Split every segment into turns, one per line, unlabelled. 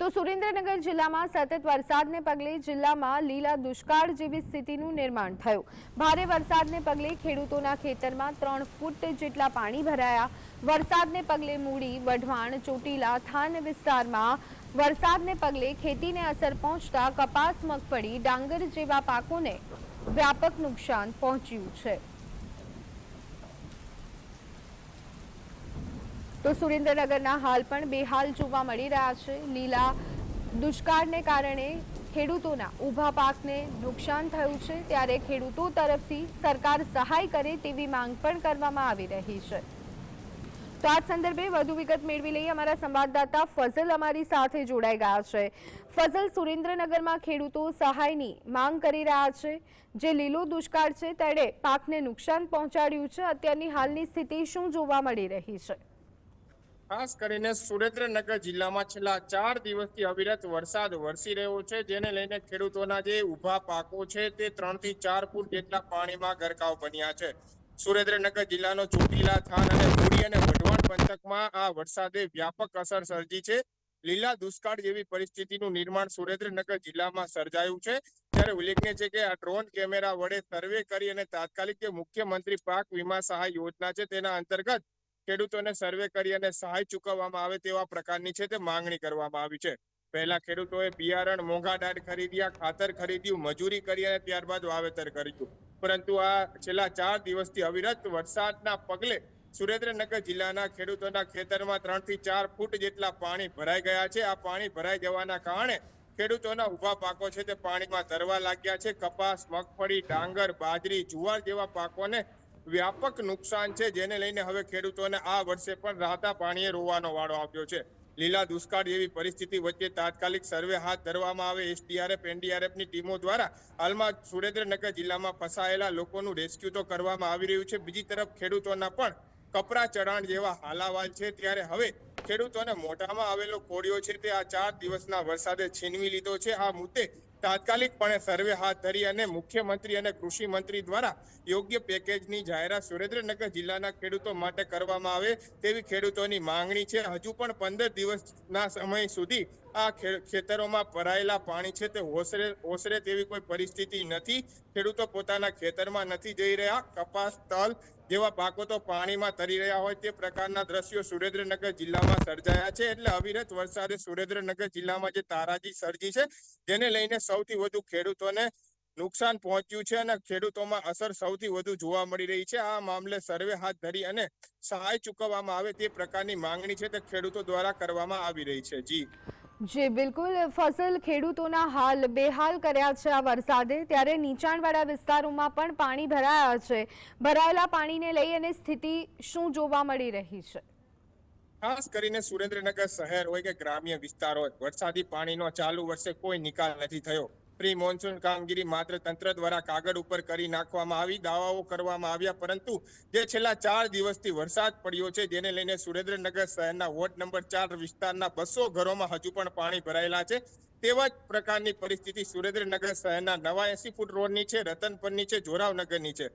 તો સુરેન્દ્રનગર જિલ્લામાં સતત વરસાદને પગલે જિલ્લામાં લીલા દુષ્કાળ જેવી સ્થિતિનું નિર્માણ થયું. ભારે વરસાદને પગલે ખેડૂતોના ખેતરમાં ત્રણ ફૂટ જેટલા પાણી ભરાયા. વરસાદને પગલે મૂડી, વઢવાણ, ચોટીલા, થાન વિસ્તારમાં વરસાદને પગલે ખેતીને અસર પહોંચતા કપાસ, મગફળી, ડાંગર જેવા પાકોને વ્યાપક નુકસાન પહોંચ્યું છે. તો સુરેન્દ્રનગરના હાલ પણ બેહાલ જોવા મળી રહ્યા છે. લીલા દુષ્કાળને કારણે ખેડૂતોના ઊભા પાકને નુકસાન થયું છે. ત્યારે ખેડૂતો તરફથી સરકાર સહાય કરે તેવી માંગ પણ કરવામાં આવી રહી છે. તો આ સંદર્ભે વધુ વિગત મેળવી લઈએ. અમારા સંવાદદાતા ફઝલ અમારી સાથે જોડાઈ ગયા છે. ફઝલ, સુરેન્દ્રનગરમાં ખેડૂતો સહાયની માંગ કરી રહ્યા છે. જે લીલો દુષ્કાળ છે, તેણે પાકને નુકસાન પહોંચાડ્યું છે. અત્યારની હાલની સ્થિતિ શું જોવા મળી રહી છે?
ખાસ કરીને સુરેન્દ્રનગર જિલ્લામાં છેલ્લા ચાર દિવસથી અવિરત વરસાદ વરસી રહ્યો છે, જેને લઈને ખેડૂતોના જે ઊભા પાકો છે તે ત્રણથી ચાર ફૂટ જેટલા પાણીમાં ગરકાવ બન્યા છે. સુરેન્દ્રનગર જિલ્લાનો ચોટીલા થાન અને મૂડી અને વઢવાણ પંથકમાં આ વરસાદે વ્યાપક અસર સર્જી છે. લીલા દુષ્કાળ જેવી પરિસ્થિતિનું નિર્માણ સુરેન્દ્રનગર જિલ્લામાં સર્જાયું છે. ત્યારે ઉલ્લેખનીય છે કે આ ડ્રોન કેમેરા વડે સર્વે કરી અને તાત્કાલિક જે મુખ્યમંત્રી પાક વીમા સહાય યોજના છે તેના અંતર્ગત ખેડૂતોને સર્વે કરી અને સહાય ચૂકવવામાં આવે તેવા પ્રકારની છે તે માંગણી કરવામાં આવી છે. પહેલા ખેડૂતોએ બિયારણ, મોંઘા દાટ ખરીદ્યા, ખાતર ખરીદ્યું, મજૂરી કરી અને ત્યારબાદ વાવેતર કર્યું. પરંતુ આ છેલ્લા ચાર દિવસથી અવિરત વરસાદના પગલે સુરેન્દ્રનગર જિલ્લાના ખેડૂતોના ખેતરમાં ત્રણથી ચાર ફૂટ જેટલા પાણી ભરાઈ ગયા છે. આ પાણી ભરાઈ જવાના કારણે ખેડૂતોના ઊભા પાકો છે તે પાણીમાં તરવા લાગ્યા છે. કપાસ, મગફળી, ડાંગર, બાજરી, જુવાર જેવા પાકોને વ્યાપક નુકસાન છે જેને લઈને હવે ખેડૂતોને આ વર્ષે પણ રાહતા પાણીએ રોવાનો વાળો આવ્યો છે. લીલા દુષ્કાળ જેવી પરિસ્થિતિ વચ્ચે તાત્કાલિક સર્વે હાથ ધરવામાં આવે એસડીઆરએફ, એનડીઆરએફની ટીમો દ્વારા હાલમાં સુરેન્દ્રનગર જિલ્લામાં ફસાયેલા લોકોનું રેસ્ક્યુ તો કરવામાં આવી રહ્યું છે. બીજી તરફ ખેડૂતોના પણ કપરા ચઢાણ જેવા હાલાવાલ છે. ત્યારે હવે ખેડૂતોને મોઢામાં આવેલો કોળિયો છે તે આ ચાર દિવસના વરસાદે છીનવી લીધો છે. આ મુદ્દે તાત્કાલિકપણે સર્વે હાથ ધરી અને મુખ્યમંત્રી અને કૃષિ મંત્રી દ્વારા યોગ્ય પેકેજની જાહેરાત સુરેન્દ્રનગર જિલ્લાના ખેડૂતો માટે કરવામાં આવે તેવી ખેડૂતોની માંગણી છે. હજુ પણ પંદર દિવસના સમય સુધી આ ખેતરોમાં ભરાયેલા પાણી છે તે ઓસરે ઓસરે તેવી કોઈ પરિસ્થિતિ નથી. ખેડૂતો પોતાના ખેતરમાં નથી જઈ રહ્યા. કપાસ, તલ જેવા પાકો તો પાણીમાં તરી રહ્યા હોય તે પ્રકારના દ્રશ્યો સુરેન્દ્રનગર જિલ્લામાં સર્જાયા છે. એટલે અવિરત વરસાદે સુરેન્દ્રનગર જિલ્લામાં જે તારાજી સર્જી છે, જેને લઈને સૌથી વધુ ખેડૂતોને નુકસાન પહોંચ્યું છે અને ખેડૂતોમાં અસર સૌથી વધુ જોવા મળી રહી છે. આ મામલે સર્વે હાથ ધરી અને સહાય ચૂકવવામાં આવે તે પ્રકારની માંગણી છે તે ખેડૂતો દ્વારા કરવામાં આવી રહી છે. જી.
જી, બિલકુલ. ફસલ ખેડૂતોના હાલ બેહાલ કર્યા છે આ વરસાદે. ત્યારે નીચાણવાળા વિસ્તારોમાં પણ પાણી ભરાયા છે. ભરાયેલા પાણીને લઈ અને સ્થિતિ શું જોવા મળી રહી છે?
ખાસ કરીને સુરેન્દ્રનગર શહેર હોય કે ગ્રામ્ય વિસ્તાર હોય, વરસાદી પાણીનો ચાલુ વર્ષે કોઈ નિકાલ નથી થયો. પ્રી મોન્સૂન કામગીરી માત્ર તંત્ર દ્વારા કાગળ ઉપર કરી નાખવામાં આવી, દાવાઓ કરવામાં આવ્યા, પરંતુ જે છેલ્લા ચાર દિવસથી વરસાદ પડ્યો છે, જેને લઈને સુરેન્દ્રનગર શહેરના વોર્ડ નંબર ચાર વિસ્તારના બસો ઘરોમાં હજુ પણ પાણી ભરાયેલા છે. તેવા જ પ્રકારની પરિસ્થિતિ સુરેન્દ્રનગર શહેરના નવા એસી ફૂટ રોડની છે, રતનપરની છે, જોરાવનગરની છે.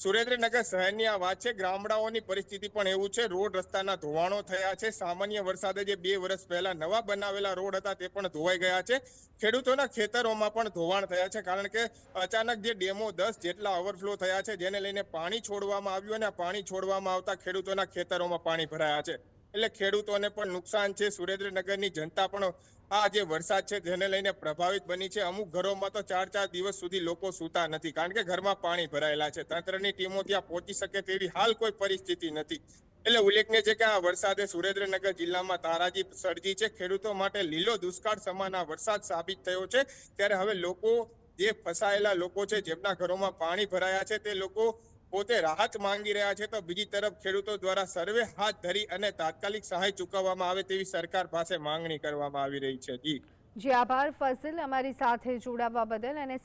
સુરેન્દ્રનગર શહેરની આ વાત છે. ગામડાઓની પરિસ્થિતિ પણ એવું છે. રોડ રસ્તાના ધોવાણો થયા છે. સામાન્ય વરસાદે જે બે વર્ષ પહેલા નવા બનાવેલા રોડ હતા તે પણ ધોવાઈ ગયા છે. ખેડૂતોના ખેતરોમાં પણ ધોવાણ થયા છે. કારણ કે અચાનક જે ડેમો દસ જેટલા ઓવરફ્લો થયા છે, જેને લઈને પાણી છોડવામાં આવ્યું અને પાણી છોડવામાં આવતા ખેડૂતોના ખેતરોમાં પાણી ભરાયા છે. એટલે ખેડૂતોને પણ નુકસાન છે. સુરેન્દ્રનગરની જનતા પણ આ જે વરસાદ છે જેને લઈને પ્રભાવિત બની છે. અમુક ઘરોમાં તો ચાર ચાર દિવસ સુધી લોકો સૂતા નથી કારણ કે ઘરમાં પાણી ભરાયેલા છે. તંત્રની ટીમો ત્યાં પહોંચી શકે તેવી હાલ કોઈ પરિસ્થિતિ નથી. એટલે ઉલ્લેખનીય છે કે આ વરસાદે સુરેન્દ્રનગર જિલ્લામાં તારાજી સર્જી છે. ખેડૂતો માટે લીલો દુષ્કાળ સમાન આ વરસાદ સાબિત થયો છે. ત્યારે હવે લોકો જે ફસાયેલા લોકો છે, જેમના ઘરોમાં પાણી ભરાયા છે, તે લોકો પોતે રાહત માંગી રહ્યા છે તો બીજી તરફ ખેડૂતો દ્વારા સર્વે હાથ ધરી અને તાત્કાલિક સહાય ચૂકવવામાં આવે તેવી સરકાર પાસે માંગણી કરવામાં આવી રહી છે. જી.
જી, આભાર ફસલ અમારી સાથે જોડાવા બદલ અને